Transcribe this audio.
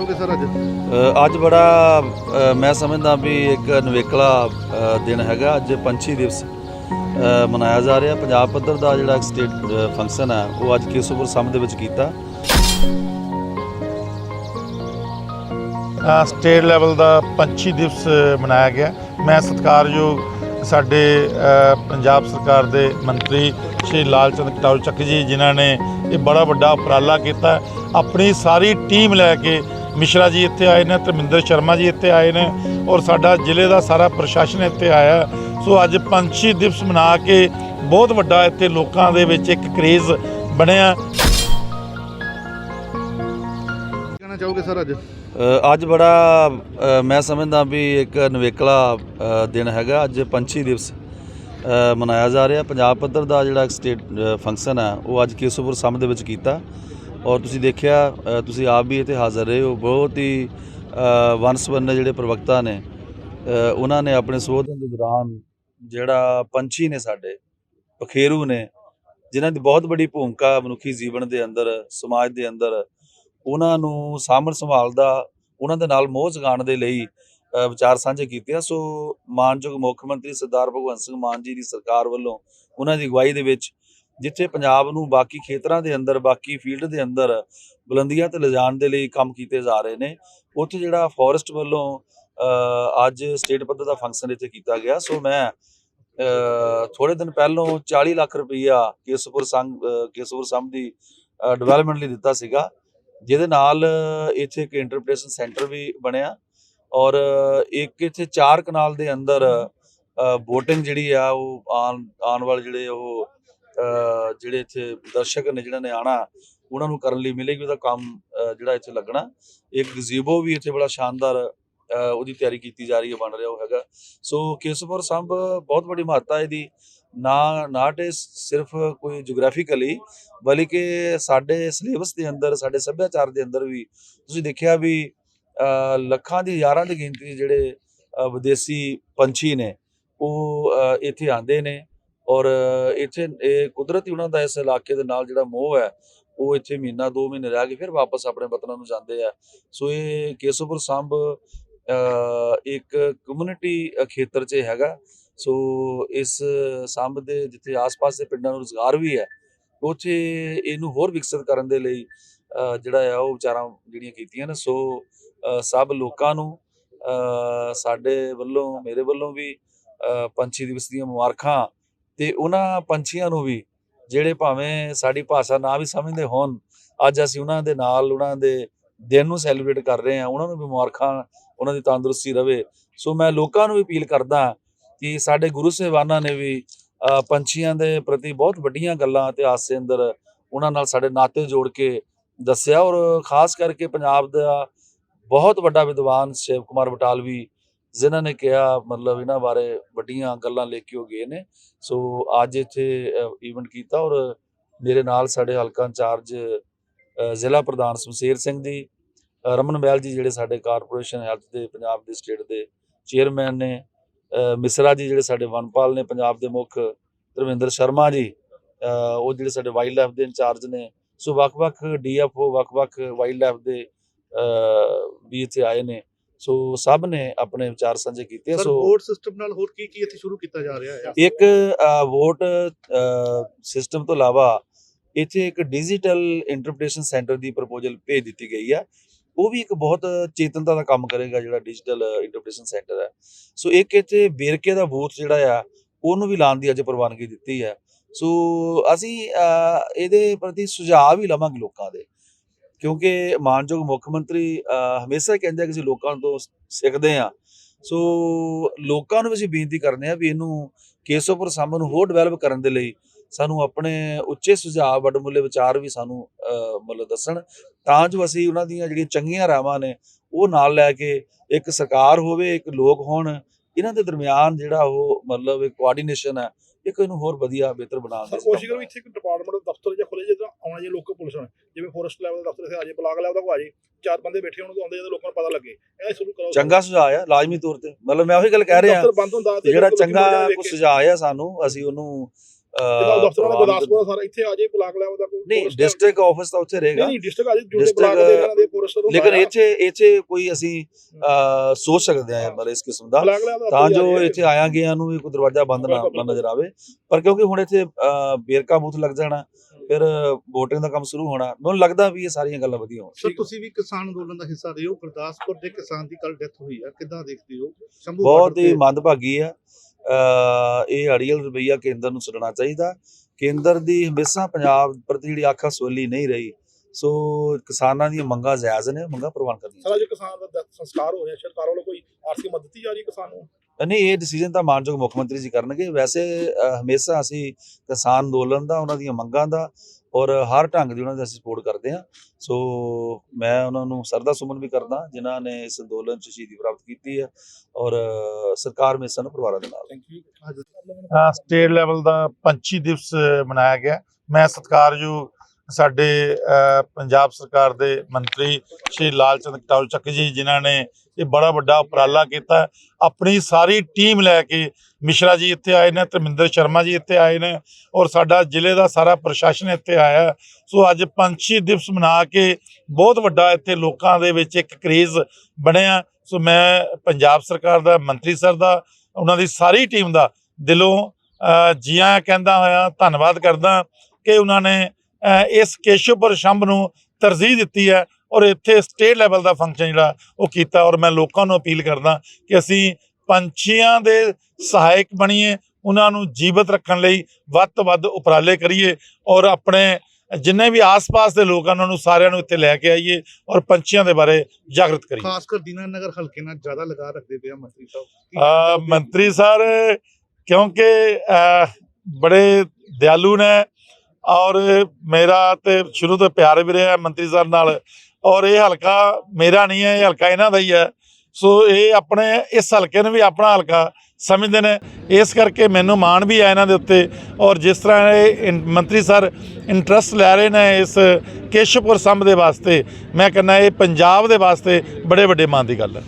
ਚਾਹੋਗੇ ਸਰ ਅੱਜ? ਅ, ਅੱਜ ਬੜਾ ਅ, ਮੈਂ ਸਮਝਦਾ ਵੀ ਇੱਕ ਨਵੇਕਲਾ ਅ, ਦਿਨ ਹੈਗਾ। ਅੱਜ ਪੰਛੀ ਦਿਵਸ ਅ, ਮਨਾਇਆ ਜਾ ਰਿਹਾ। ਪੰਜਾਬ ਪੱਧਰ ਦਾ ਜਿਹੜਾ ਇੱਕ ਸਟੇਟ ਫੰਕਸ਼ਨ ਹੈ ਉਹ ਅੱਜ ਕੇਸੋਪੁਰ ਸਮ ਦੇ ਵਿੱਚ ਕੀਤਾ? ਅ, ਸਟੇਟ ਲੈਵਲ ਦਾ ਪੰਛੀ ਦਿਵਸ ਮਨਾਇਆ ਗਿਆ। ਮੈਂ ਸਤਿਕਾਰਯੋਗ ਸਾਡੇ ਅ, ਪੰਜਾਬ ਸਰਕਾਰ ਦੇ ਮੰਤਰੀ ਸ਼੍ਰੀ ਲਾਲ ਚੰਦ ਕਟਾਰੂ ਚੱਕ ਜੀ ਜਿਨ੍ਹਾਂ ਨੇ ਇਹ ਬੜਾ ਵੱਡਾ ਉਪਰਾਲਾ ਕੀਤਾ। ਆਪਣੀ ਸਾਰੀ ਟੀਮ ਲੈ ਕੇ ਮਿਸ਼ਰਾ ਜੀ ਇੱਥੇ ਆਏ ਨੇ ਧਰਮਿੰਦਰ ਸ਼ਰਮਾ ਜੀ ਇੱਥੇ ਆਏ ਨੇ ਔਰ ਸਾਡਾ ਜ਼ਿਲ੍ਹੇ ਦਾ ਸਾਰਾ ਪ੍ਰਸ਼ਾਸਨ ਇੱਥੇ ਆਇਆ। ਸੋ ਅੱਜ ਪੰਛੀ ਦਿਵਸ ਮਨਾ ਕੇ ਬਹੁਤ ਵੱਡਾ ਇੱਥੇ ਲੋਕਾਂ ਦੇ ਵਿੱਚ ਇੱਕ ਕਰੇਜ਼ ਬਣਿਆ। ਕਹਿਣਾ ਚਾਹੋਗੇ ਸਰ ਅੱਜ? ਅ, ਅੱਜ ਬੜਾ ਅ, ਮੈਂ ਸਮਝਦਾ ਵੀ ਇੱਕ ਨਵੇਕਲਾ ਅ, ਦਿਨ ਹੈਗਾ। ਅੱਜ ਪੰਛੀ ਦਿਵਸ ਅ, ਮਨਾਇਆ ਜਾ ਰਿਹਾ। ਪੰਜਾਬ ਪੱਧਰ ਦਾ ਜਿਹੜਾ ਸਟੇਟ ਫੰਕਸ਼ਨ ਹੈ ਉਹ ਅੱਜ ਕੇਸੋਪੁਰ ਸਮ ਦੇ ਵਿੱਚ ਕੀਤਾ। ਔਰ ਤੁਸੀਂ ਦੇਖਿਆ ਤੁਸੀਂ ਆਪ ਵੀ ਇੱਥੇ ਹਾਜ਼ਰ ਰਹੇ ਹੋ। ਬਹੁਤ ਹੀ ਅ, ਵੰਨ-ਸੁਵੰਨੇ ਜਿਹੜੇ ਪ੍ਰਵਕਤਾ ਨੇ ਉਹਨਾਂ ਨੇ ਆਪਣੇ ਸੰਬੋਧਨ ਦੇ ਦੌਰਾਨ ਜਿਹੜਾ ਪੰਛੀ ਨੇ ਸਾਡੇ ਪਖੇਰੂ ਨੇ ਜਿਨ੍ਹਾਂ ਦੀ ਬਹੁਤ ਵੱਡੀ ਭੂਮਿਕਾ ਮਨੁੱਖੀ ਜੀਵਨ ਦੇ ਅੰਦਰ ਸਮਾਜ ਦੇ ਅੰਦਰ ਉਹਨਾਂ ਨੂੰ ਸਾਂਭਣ ਸੰਭਾਲ ਦਾ ਉਹਨਾਂ ਦੇ ਨਾਲ ਮੋਹ ਜਗਾਉਣ ਦੇ ਲਈ ਵਿਚਾਰ ਸਾਂਝੇ ਕੀਤੇ ਆ। ਸੋ ਮਾਨਯੋਗ ਮੁੱਖ ਮੰਤਰੀ ਸਰਦਾਰ ਭਗਵੰਤ ਸਿੰਘ ਮਾਨ ਜੀ ਦੀ ਸਰਕਾਰ ਵੱਲੋਂ ਉਹਨਾਂ ਦੀ ਅਗਵਾਈ ਦੇ ਵਿੱਚ ਜਿੱਥੇ ਪੰਜਾਬ ਨੂੰ ਬਾਕੀ ਖੇਤਰਾਂ ਦੇ ਅੰਦਰ, ਬਾਕੀ ਫੀਲਡ ਦੇ ਅੰਦਰ ਬੁਲੰਦੀਆਂ ਤੇ ਲਿਜਾਣ ਦੇ ਲਈ ਕੰਮ ਕੀਤੇ ਜਾ ਰਹੇ ਨੇ, ਉੱਥੇ ਜਿਹੜਾ ਫੋਰੈਸਟ ਵੱਲੋਂ ਅੱਜ ਸਟੇਟ ਪੱਧਰ ਦਾ ਫੰਕਸ਼ਨ ਇੱਥੇ ਕੀਤਾ ਗਿਆ। ਸੋ ਮੈਂ ਥੋੜੇ ਦਿਨ ਪਹਿਲਾਂ 40 ਲੱਖ ਰੁਪਈਆ ਕੇਸਪੁਰ ਸੰਘ ਕੇਸਪੁਰ ਸੰਘ ਦੀ ਡਿਵੈਲਪਮੈਂਟ ਲਈ ਦਿੱਤਾ ਸੀਗਾ। ਜਿਹਦੇ ਨਾਲ ਇੱਥੇ ਇੱਕ ਇੰਟਰਪ੍ਰੀਟੇਸ਼ਨ ਸੈਂਟਰ ਵੀ ਬਣਿਆ ਔਰ ਇੱਕ ਇੱਥੇ ਚਾਰ ਕਨਾਲ ਦੇ ਅੰਦਰ ਬੋਟਿੰਗ ਜਿਹੜੀ ਆ, ਉਹ ਆਉਣ ਆਉਣ ਵਾਲੇ ਜਿਹੜੇ ਉਹ ਜਿਹੜੇ ਇੱਥੇ ਦਰਸ਼ਕ ਨੇ ਜਿਹਨਾਂ ਨੇ ਆਣਾ ਉਹਨਾਂ ਨੂੰ ਕਰਨ ਲਈ ਮਿਲੇਗੀ ਉਹਦਾ ਕੰਮ ਜਿਹੜਾ ਇੱਥੇ ਲੱਗਣਾ। ਇੱਕ ਗਜ਼ੀਬੋ ਵੀ ਇੱਥੇ ਬੜਾ ਸ਼ਾਨਦਾਰ ਉਹਦੀ ਤਿਆਰੀ ਕੀਤੀ ਜਾ ਰਹੀ ਹੈ, ਬਣ ਰਿਹਾ ਉਹ ਹੈਗਾ। ਸੋ ਕੇਸਪੁਰ ਸੰਭ ਬਹੁਤ ਵੱਡੀ ਮਹੱਤਤਾ ਇਹਦੀ। ਨਾ ਨਾਟ ਇਸ ਸਿਰਫ ਕੋਈ ਜੀਓਗ੍ਰਾਫੀਕਲੀ ਬਲਕਿ ਸਾਡੇ ਸਿਲੇਬਸ ਦੇ ਅੰਦਰ, ਸਾਡੇ ਸੱਭਿਆਚਾਰ ਦੇ ਅੰਦਰ ਵੀ, ਤੁਸੀਂ ਦੇਖਿਆ ਵੀ ਲੱਖਾਂ ਦੀ, ਹਜ਼ਾਰਾਂ ਦੀ ਗਿਣਤੀ ਜਿਹੜੇ ਵਿਦੇਸੀ ਪੰਛੀ ਨੇ, ਉਹ ਇੱਥੇ ਆਉਂਦੇ ਨੇ। ਔਰ ਇੱਥੇ, ਇਹ ਕੁਦਰਤੀ ਉਹਨਾਂ ਦਾ ਇਸ ਇਲਾਕੇ ਦੇ ਨਾਲ ਜਿਹੜਾ ਮੋਹ ਹੈ, ਉਹ ਇੱਥੇ ਮਹੀਨਾ, ਦੋ ਮਹੀਨੇ ਰਹਿ ਕੇ ਫਿਰ ਵਾਪਸ ਆਪਣੇ ਵਤਨਾਂ ਨੂੰ ਜਾਂਦੇ ਆ। ਸੋ ਇਹ ਕੇਸੋਪੁਰ ਸੰਭ ਇੱਕ ਕਮਿਊਨਿਟੀ ਖੇਤਰ 'ਚ ਹੈਗਾ। ਸੋ ਇਸ ਸੰਭ ਦੇ ਜਿੱਥੇ ਆਸ-ਪਾਸ ਦੇ ਪਿੰਡਾਂ ਨੂੰ ਰੁਜ਼ਗਾਰ ਵੀ ਹੈ, ਉੱਥੇ ਇਹਨੂੰ ਹੋਰ ਵਿਕਸਿਤ ਕਰਨ ਦੇ ਲਈ ਜਿਹੜਾ ਆ ਉਹ ਵਿਚਾਰਾਂ ਜਿਹੜੀਆਂ ਕੀਤੀਆਂ ਨੇ। ਸੋ ਸਭ ਲੋਕਾਂ ਨੂੰ ਸਾਡੇ ਵੱਲੋਂ, ਮੇਰੇ ਵੱਲੋਂ ਵੀ ਪੰਛੀ ਦਿਵਸ ਦੀਆਂ ਮੁਬਾਰਕਾਂ ਤੇ ਉਹਨਾਂ ਪੰਛੀਆਂ ਨੂੰ ਵੀ ਜਿਹੜੇ ਭਾਵੇਂ ਸਾਡੀ ਭਾਸ਼ਾ ਨਾ ਵੀ ਸਮਝਦੇ ਹੋਣ, ਅੱਜ ਅਸੀਂ ਉਹਨਾਂ ਦੇ ਨਾਲ ਉਹਨਾਂ ਦੇ ਦਿਨ ਨੂੰ ਸੈਲੀਬ੍ਰੇਟ ਕਰ ਰਹੇ ਹਾਂ, ਉਹਨਾਂ ਨੂੰ ਵੀ ਮੁਬਾਰਕਾਂ, ਉਹਨਾਂ ਦੀ ਤੰਦਰੁਸਤੀ ਰਵੇ। ਸੋ ਮੈਂ ਲੋਕਾਂ ਨੂੰ ਵੀ ਅਪੀਲ ਕਰਦਾ ਕਿ ਸਾਡੇ ਗੁਰੂ ਸਾਹਿਬਾਨਾਂ ਨੇ ਵੀ ਪੰਛੀਆਂ ਦੇ ਪ੍ਰਤੀ ਬਹੁਤ ਵੱਡੀਆਂ ਗੱਲਾਂ ਇਤਿਹਾਸ ਦੇ ਅੰਦਰ ਉਹਨਾਂ ਨਾਲ ਸਾਡੇ ਨਾਤੇ ਜੋੜ ਕੇ ਦੱਸਿਆ ਔਰ ਖਾਸ ਕਰਕੇ ਪੰਜਾਬ ਦਾ ਬਹੁਤ ਵੱਡਾ ਵਿਦਵਾਨ ਸ਼ਿਵ ਕੁਮਾਰ ਬਟਾਲਵੀ ਜਿਨ੍ਹਾਂ ਨੇ ਕਿਹਾ, ਮਤਲਬ ਇਹਨਾਂ ਬਾਰੇ ਵੱਡੀਆਂ ਗੱਲਾਂ ਲੈ ਕੇ ਉਹ ਗਏ ਨੇ। ਸੋ ਅੱਜ ਇੱਥੇ ਇਵੈਂਟ ਕੀਤਾ ਔਰ ਮੇਰੇ ਨਾਲ ਸਾਡੇ ਹਲਕਾ ਇੰਚਾਰਜ ਜ਼ਿਲ੍ਹਾ ਪ੍ਰਧਾਨ ਸਮਸ਼ੇਰ ਸਿੰਘ ਜੀ ਰਮਨ ਬੈਲ ਜੀ ਜਿਹੜੇ ਸਾਡੇ ਕਾਰਪੋਰੇਸ਼ਨ ਹੈਲਥ ਦੇ, ਪੰਜਾਬ ਦੇ ਸਟੇਟ ਦੇ ਚੇਅਰਮੈਨ ਨੇ ਮਿਸਰਾ ਜੀ ਜਿਹੜੇ ਸਾਡੇ ਵਨਪਾਲ ਨੇ, ਪੰਜਾਬ ਦੇ ਮੁੱਖ, ਧਰਮਿੰਦਰ ਸ਼ਰਮਾ ਜੀ ਉਹ ਜਿਹੜੇ ਸਾਡੇ ਵਾਈਲਡ ਲਾਈਫ ਦੇ ਇੰਚਾਰਜ ਨੇ। ਸੋ ਵੱਖ-ਵੱਖ ਡੀਐਫਓ ਵੱਖ-ਵੱਖ ਵਾਈਲਡ ਲਾਈਫ ਦੇ ਵੀ ਇੱਥੇ ਆਏ ਨੇ। ਸੋ ਸਭ ਨੇ ਆਪਣੇ ਵਿਚਾਰ ਸਾਂਝੇ ਕੀਤੇ ਸੋ ਵੋਟ ਸਿਸਟਮ ਨਾਲ ਹੋਰ ਕੀ ਕੀ ਇੱਥੇ ਸ਼ੁਰੂ ਕੀਤਾ ਜਾ ਰਿਹਾ ਹੈ? ਇੱਕ ਵੋਟ ਸਿਸਟਮ ਤੋਂ ਇਲਾਵਾ ਇੱਥੇ ਇੱਕ ਡਿਜੀਟਲ ਇੰਟਰਪ੍ਰੀਟੇਸ਼ਨ ਸੈਂਟਰ ਦੀ ਪ੍ਰਪੋਜ਼ਲ ਭੇਜ ਦਿੱਤੀ ਗਈ ਹੈ ਉਹ ਵੀ ਇੱਕ ਬਹੁਤ ਚੇਤਨਤਾ ਦਾ ਕੰਮ ਕਰੇਗਾ ਜਿਹੜਾ ਡਿਜੀਟਲ ਇੰਟਰਪ੍ਰੀਟੇਸ਼ਨ ਸੈਂਟਰ ਹੈ। ਸੋ ਇੱਕ ਇੱਥੇ ਵੇਰਕੇ ਦਾ ਬੂਥ ਜਿਹੜਾ ਆ ਉਹਨੂੰ ਵੀ ਲਾਉਣ ਦੀ ਅੱਜ ਪ੍ਰਵਾਨਗੀ ਦਿੱਤੀ ਹੈ। ਸੋ ਅਸੀਂ ਇਹਦੇ ਪ੍ਰਤੀ ਸੁਝਾਅ ਵੀ ਲਵਾਂਗੇ ਲੋਕਾਂ ਦੇ। ਕਿਉਂਕਿ ਮਾਨਯੋਗ ਮੁੱਖ ਮੰਤਰੀ ਹਮੇਸ਼ਾ ਕਹਿੰਦੇ ਕਿ ਅਸੀਂ ਲੋਕਾਂ ਤੋਂ ਸਿੱਖਦੇ ਆ ਸੋ ਲੋਕਾਂ ਨੂੰ ਅਸੀਂ ਬੇਨਤੀ ਕਰਦੇ ਆ ਵੀ ਇਹਨੂੰ ਕੇਸੋਪੁਰ ਸਾਂਭ ਨੂੰ ਹੋਰ ਡਿਵੈਲਪ ਕਰਨ ਦੇ ਲਈ ਸਾਨੂੰ ਆਪਣੇ ਉੱਚੇ ਸੁਝਾਅ, ਵੱਡਮੁੱਲੇ ਵਿਚਾਰ ਵੀ ਸਾਨੂੰ ਮਤਲਬ ਦੱਸਣ। ਤਾਂ ਜੋ ਅਸੀਂ ਉਹਨਾਂ ਦੀਆਂ ਜਿਹੜੀਆਂ ਚੰਗੀਆਂ ਰਾਵਾਂ ਨੇ, ਉਹ ਨਾਲ ਲੈ ਕੇ ਇੱਕ ਸਰਕਾਰ ਹੋਵੇ, ਇੱਕ ਲੋਕ ਹੋਣ, ਇਹਨਾਂ ਦੇ ਦਰਮਿਆਨ ਜਿਹੜਾ ਉਹ ਮਤਲਬ ਇੱਕ ਕੋਆਰਡੀਨੇਸ਼ਨ ਹੈ, ਇੱਕ ਇਹਨੂੰ ਹੋਰ ਵਧੀਆ, ਬਿਹਤਰ ਬਣਾ ਸਰ, ਕੋਸ਼ਿਸ਼ ਕਰੋ ਇੱਥੇ ਇੱਕ ਡਿਪਾਰਟਮੈਂਟ ਦਫ਼ਤਰ ਜਾਂ ਖੁੱਲੇ ਜਿਹੜਾ ਆਉਣਾ ਜੇ ਲੋਕਲ ਪੁਲਿਸ ਹੋਣ ਜਿਵੇਂ ਫੋਰੈਸਟ ਲੈਵਲ ਦਾ ਦਫ਼ਤਰ ਇੱਥੇ ਆ ਜੇ ਬਲਾਕ ਲੈਵਲ ਦਾ ਕੋ ਆ ਜੇ ਚਾਰ ਬੰਦੇ ਬੈਠੇ ਹੋਣ ਤੋਂ ਆਉਂਦੇ ਜਦੋਂ ਲੋਕਾਂ ਨੂੰ ਪਤਾ ਲੱਗੇ ਇਹ ਸ਼ੁਰੂ ਕਰੋ। ਚੰਗਾ ਸੁਝਾਅ ਆ ਲਾਜ਼ਮੀ ਤੌਰ ਤੇ। ਮਤਲਬ ਮੈਂ ਉਹੀ ਗੱਲ ਕਹਿ ਰਿਹਾ ਦਫ਼ਤਰ ਬੰਦ ਹੁੰਦਾ ਤੇ ਜਿਹੜਾ ਚੰਗਾ ਕੇ- ਸੁਝਾਅ ਆ ਸਾਨੂੰ ਅਸੀਂ ਉਹਨੂੰ ਦਫ਼ਤਰ ਵਾਲਾ ਪ੍ਰਵਾਨ ਗੁਰਦਾਸਪੁਰ ਸਾਰਾ ਇੱਥੇ ਆ ਜੇ ਬਲਾਕ ਲੈਵਲ ਦਾ ਕੋਈ ਨਹੀਂ ਡਿਸਟ੍ਰਿਕਟ ਆਫਿਸ ਤਾਂ ਉੱਥੇ ਰਹੇਗਾ। ਨਹੀਂ ਡਿਸਟ੍ਰਿਕਟ ਆ ਜੇ ਜਿਹੜੇ District, ਬਲਾਕ ਦੇ ਇਹਨਾਂ ਦੇ ਫੋਰੈਸਟ ਤੋਂ ਲੇਕਿਨ ਇਹ 'ਚ ਕੋਈ ਅਸੀਂ ਸੋਚ ਸਕਦੇ ਹਾਂ ਮਤਲਬ ਇਸ ਕਿਸਮ ਦਾ। ਦਾ ਤਾਂ ਜੋ ਇੱਥੇ ਆਇਆ ਗਿਆ ਨੂੰ ਵੀ ਕੋਈ ਦਰਵਾਜ਼ਾ ਬੰਦ ਨਾ ਨਜ਼ਰ ਆਵੇ। ਪਰ ਕਿਉਂਕਿ ਹੁਣ ਇੱਥੇ ਬੇਰਕਾ ਬੂਥ ਲੱਗ ਜਾਣਾ। ਫਿਰ VOTING ਦਾ ਕੰਮ ਸ਼ੁਰੂ ਹੋਣਾ। ਮੈਨੂੰ ਲੱਗਦਾ ਵੀ ਇਹ ਸਾਰੀਆਂ ਗੱਲਾਂ ਵਧੀਆ ਹੋਣ। ਸਰ ਤੁਸੀਂ ਵੀ ਕਿਸਾਨ ਅੰਦੋਲਨ ਦਾ ਹਿੱਸਾ ਰਹੇ ਹੋ। ਗੁਰਦਾਸਪੁਰ ਦੇ ਕਿਸਾਨ ਦੀ ਕੱਲ ਡੈਥ ਹੋਈ ਹੈ ਕਿੱਦਾਂ ਦੇਖਦੇ ਹੋ? ਸ਼ੰਭੂ ਬਹੁਤ ਹੀ ਮੰਦਭਾਗੀ ਆ। ਇਹ ਅੜੀਅਲ ਰਵਈਆ ਕੇਂਦਰ ਨੂੰ ਛੱਡਣਾ ਚਾਹੀਦਾ। ਕੇਂਦਰ ਦੀ ਹਮੇਸ਼ਾ ਪੰਜਾਬ ਪ੍ਰਤੀ ਜਿਹੜੀ ਅੱਖ ਸੋਲੀ ਨਹੀਂ ਰਹੀ। ਸੋ ਕਿਸਾਨਾਂ ਦੀਆਂ ਮੰਗਾਂ ਜਾਇਜ਼ ਨੇ। ਮੰਗਾਂ ਪ੍ਰਵਾਨ ਕਰਨੀਆਂ ਸਾਰਾ ਜੋ ਕਿਸਾਨ ਦਾ ਸੰਸਕਾਰ ਹੋ ਰਿਹਾ। ਸਰਕਾਰ ਵੱਲੋਂ ਕੋਈ ਆਰਥਿਕ ਮਦਦ ਹੀ ਜਾ ਰਹੀ ਕਿਸਾਨ ਨੂੰ? ਨਹੀਂ ਇਹ ਡਿਸੀਜਨ ਤਾਂ ਮਾਨਯੋਗ ਮੁੱਖ ਮੰਤਰੀ ਜੀ ਕਰਨਗੇ। ਵੈਸੇ ਹਮੇਸ਼ਾ ਅਸੀਂ ਕਿਸਾਨ ਅੰਦੋਲਨ ਦਾ ਉਹਨਾਂ ਦੀਆਂ ਮੰਗਾਂ ਦਾ ਔਰ ਹਰ ਢੰਗ ਦੀ ਉਹਨਾਂ ਦੀ ਅਸੀਂ ਸਪੋਰਟ ਕਰਦੇ ਹਾਂ। ਸੋ ਮੈਂ ਉਹਨਾਂ ਨੂੰ ਸਰਦਾ ਸੁਮਨ ਵੀ ਕਰਦਾ ਜਿਨ੍ਹਾਂ ਨੇ ਇਸ ਅੰਦੋਲਨ 'ਚ ਸ਼ਹੀਦੀ ਪ੍ਰਾਪਤ ਕੀਤੀ ਹੈ ਔਰ ਸਰਕਾਰ ਹਮੇਸ਼ਾ ਨੂੰ ਪਰਿਵਾਰਾਂ ਦੇ ਨਾਲ। Thank you uh, state level ਦਾ ਪੰਛੀ ਦਿਵਸ ਮਨਾਇਆ ਗਿਆ। ਮੈਂ ਸਤਿਕਾਰਯੋਗ ਸਾਡੇ ਪੰਜਾਬ ਸਰਕਾਰ ਦੇ ਮੰਤਰੀ ਸ਼੍ਰੀ ਲਾਲਚੰਦ ਕਟਾਰੂ ਚੱਕ ਜੀ, ਜਿਨ੍ਹਾਂ ਨੇ ਇਹ ਬੜਾ ਵੱਡਾ ਉਪਰਾਲਾ ਕੀਤਾ। ਆਪਣੀ ਸਾਰੀ ਟੀਮ ਲੈ ਕੇ ਮਿਸ਼ਰਾ ਜੀ ਇੱਥੇ ਆਏ ਨੇ, ਧਰਮਿੰਦਰ ਸ਼ਰਮਾ ਜੀ ਇੱਥੇ ਆਏ ਨੇ ਔਰ ਸਾਡਾ ਜ਼ਿਲ੍ਹੇ ਦਾ ਸਾਰਾ ਪ੍ਰਸ਼ਾਸਨ ਇੱਥੇ ਆਇਆ। ਸੋ ਅੱਜ ਪੰਛੀ ਦਿਵਸ ਮਨਾ ਕੇ ਬਹੁਤ ਵੱਡਾ ਇੱਥੇ ਲੋਕਾਂ ਦੇ ਵਿੱਚ ਇੱਕ ਕਰੇਜ਼ ਬਣਿਆ। ਸੋ ਮੈਂ ਪੰਜਾਬ ਸਰਕਾਰ ਦਾ, ਮੰਤਰੀ ਸਰ ਦਾ, ਉਹਨਾਂ ਦੀ ਸਾਰੀ ਟੀਮ ਦਾ ਦਿਲੋਂ ਜੀਆਂ ਕਹਿੰਦਾ ਹੋਇਆ, ਧੰਨਵਾਦ ਕਰਦਾ ਕਿ ਉਹਨਾਂ ਨੇ ਇਸ ਕੇਸ਼ਵਪੁਰ ਸ਼ੰਭ ਨੂੰ ਤਰਜੀਹ ਦਿੱਤੀ ਹੈ ਔਰ ਇੱਥੇ ਸਟੇਟ ਲੈਵਲ ਦਾ ਫੰਕਸ਼ਨ ਜਿਹੜਾ ਉਹ ਕੀਤਾ ਔਰ ਮੈਂ ਲੋਕਾਂ ਨੂੰ ਅਪੀਲ ਕਰਦਾ ਕਿ ਅਸੀਂ ਪੰਛੀਆਂ ਦੇ ਸਹਾਇਕ ਬਣੀਏ ਉਹਨਾਂ ਨੂੰ ਜੀਵਤ ਰੱਖਣ ਲਈ ਵੱਧ ਤੋਂ ਵੱਧ ਉਪਰਾਲੇ ਕਰੀਏ ਔਰ ਆਪਣੇ ਜਿੰਨੇ ਵੀ ਆਸ-ਪਾਸ ਦੇ ਲੋਕਾਂ ਨੂੰ ਉਹਨਾਂ ਨੂੰ ਸਾਰਿਆਂ ਨੂੰ ਇੱਥੇ ਲੈ ਕੇ ਆਈਏ ਔਰ ਪੰਛੀਆਂ ਦੇ ਬਾਰੇ ਜਾਗਰਤ ਕਰੀਏ ਖਾਸ ਕਰ ਦੀਨਾਨਗਰ ਹਲਕੇ ਨਾਲ ਜ਼ਿਆਦਾ ਲਗਾ ਰੱਖਦੇ ਪਏ ਆ ਮੰਤਰੀ ਸਾਹਿਬ? ਮੰਤਰੀ ਸਰ ਕਿਉਂਕਿ ਬੜੇ ਦਿਆਲੂ ਨੇ ਔਰ ਮੇਰਾ ਤੇ ਸ਼ੁਰੂ ਤੋਂ ਪਿਆਰ ਵੀ ਰਿਹਾ ਮੰਤਰੀ ਸਰ ਨਾਲ। ਔਰ ਇਹ ਹਲਕਾ ਮੇਰਾ ਨਹੀਂ ਹੈ, ਇਹ ਹਲਕਾ ਇਹਨਾਂ ਦਾ ਹੀ ਹੈ। ਸੋ ਇਹ ਆਪਣੇ, ਇਸ ਹਲਕੇ ਨੂੰ ਵੀ ਆਪਣਾ ਹਲਕਾ ਸਮਝਦੇ ਨੇ। ਇਸ ਕਰਕੇ ਮੈਨੂੰ ਮਾਣ ਵੀ ਹੈ ਇਹਨਾਂ ਦੇ ਉੱਤੇ। ਔਰ ਜਿਸ ਤਰ੍ਹਾਂ ਇਹ ਮੰਤਰੀ ਸਰ ਇੰਟਰਸਟ ਲੈ ਰਹੇ ਨੇ ਇਸ ਕੇਸ਼ਵਪੁਰ ਸੰਭ ਦੇ ਵਾਸਤੇ, ਮੈਂ ਕਹਿੰਦਾ ਇਹ ਪੰਜਾਬ ਦੇ ਵਾਸਤੇ ਬੜੇ ਵੱਡੇ ਮਾਣ ਦੀ ਗੱਲ ਹੈ।